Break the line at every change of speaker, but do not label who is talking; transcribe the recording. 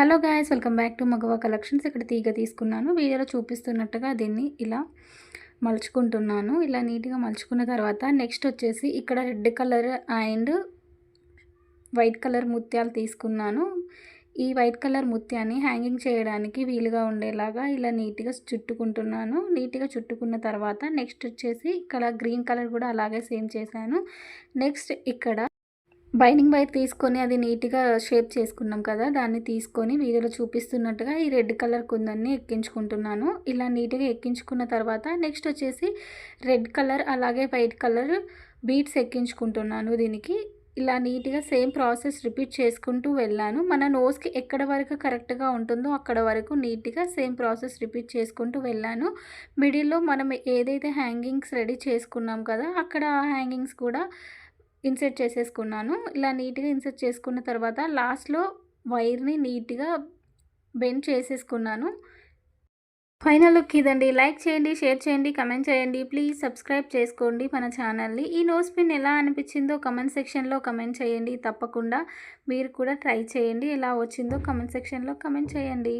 Hello guys welcome back to Magava collections. ఇక్కడ తీగ తీసుకున్నాను. వీడియోలో చూపిస్తున్నట్టుగా దీన్ని ఇలా మలుచుకుంటున్నాను. ఇలా నీట్గా మలుచుకున్న తర్వాత నెక్స్ట్ వచ్చేసి ఇక్కడ red colour and white colour ముత్యాలు తీసుకున్నాను. ఈ వైట్ కలర్ ముత్యాన్ని హ్యాంగింగ్ చేయడానికి వీలుగా ఉండేలాగా ఇలా నీట్గా చుట్టుకుంటున్నాను. నీట్గా చుట్టుకున్న తర్వాత నెక్స్ట్ వచ్చేసి ఇక్కడ గ్రీన్ కలర్ కూడా అలాగే సేమ్ చేశాను. నెక్స్ట్ ఇక్కడ బైనింగ్ వైర్ తీసుకొని అది నీట్గా షేప్ చేసుకున్నాం కదా దాన్ని తీసుకొని వీడియోలో చూపిస్తున్నట్టుగా ఈ రెడ్ కలర్ కుందన్ని ఎక్కించుకుంటున్నాను. ఇలా నీట్గా ఎక్కించుకున్న తర్వాత నెక్స్ట్ వచ్చేసి రెడ్ కలర్ అలాగే వైట్ కలర్ బీట్స్ ఎక్కించుకుంటున్నాను దీనికి. ఇలా నీట్గా సేమ్ ప్రాసెస్ రిపీట్ చేసుకుంటూ వెళ్ళాను. మన నోస్కి ఎక్కడ వరకు కరెక్ట్గా ఉంటుందో అక్కడ వరకు నీట్గా సేమ్ ప్రాసెస్ రిపీట్ చేసుకుంటూ వెళ్ళాను. మిడిల్లో మనం ఏదైతే హ్యాంగింగ్స్ రెడీ చేసుకున్నాం కదా అక్కడ హ్యాంగింగ్స్ కూడా ఇన్సెట్ చేసేసుకున్నాను. ఇలా నీట్గా ఇన్సెట్ చేసుకున్న తర్వాత లాస్ట్లో వైర్ని నీట్గా బెండ్ చేసేసుకున్నాను. ఫైనల్ లుక్ ఇదండి. లైక్ చేయండి షేర్ చేయండి కమెంట్ చేయండి. ప్లీజ్ సబ్స్క్రైబ్ చేసుకోండి మన ఛానల్ని. ఈ నోస్ పిన్ ఎలా అనిపించిందో కమెంట్ సెక్షన్లో కమెంట్ చేయండి తప్పకుండా. మీరు కూడా ట్రై చేయండి. ఎలా వచ్చిందో కమెంట్ సెక్షన్లో కమెంట్ చేయండి.